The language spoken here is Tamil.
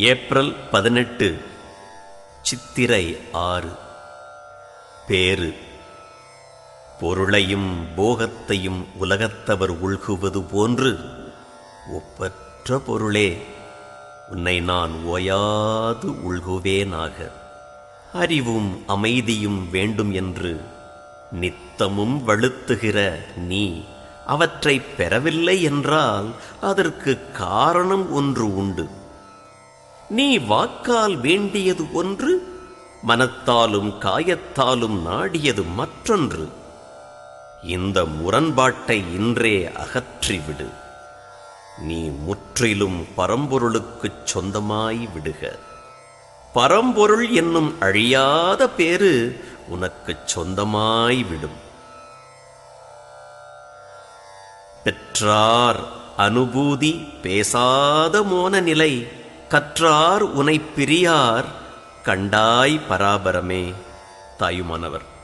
ஏப்ரல் பதினெட்டு சித்திரை ஆறு. பேரு பொருளையும் போகத்தையும் உலகத்தவர் உள்குவது போன்று ஒப்பற்ற பொருளே உன்னை நான் ஓயாது உள்குவேனாக. அறிவும் அமைதியும் வேண்டும் என்று நித்தமும் வழுத்துகிற நீ அவற்றை பெறவில்லை என்றால் அதற்கு காரணம் ஒன்று உண்டு. நீ வாக்கால் வேண்டியது ஒன்று மனத்தாலும் காயத்தாலும் நாடியது மற்றொன்று. இந்த முரண்பாட்டை இன்றே அகற்றிவிடு. நீ முற்றிலும் பரம்பொருளுக்குச் சொந்தமாய் விடுக. பரம்பொருள் என்னும் அழியாத பேரு உனக்குச் சொந்தமாய் விடும். பெற்றார் அனுபூதி பேசாத மோன நிலை கற்றார் உனை பிரியார் கண்டாய் பராபரமே. தாயுமானவர்.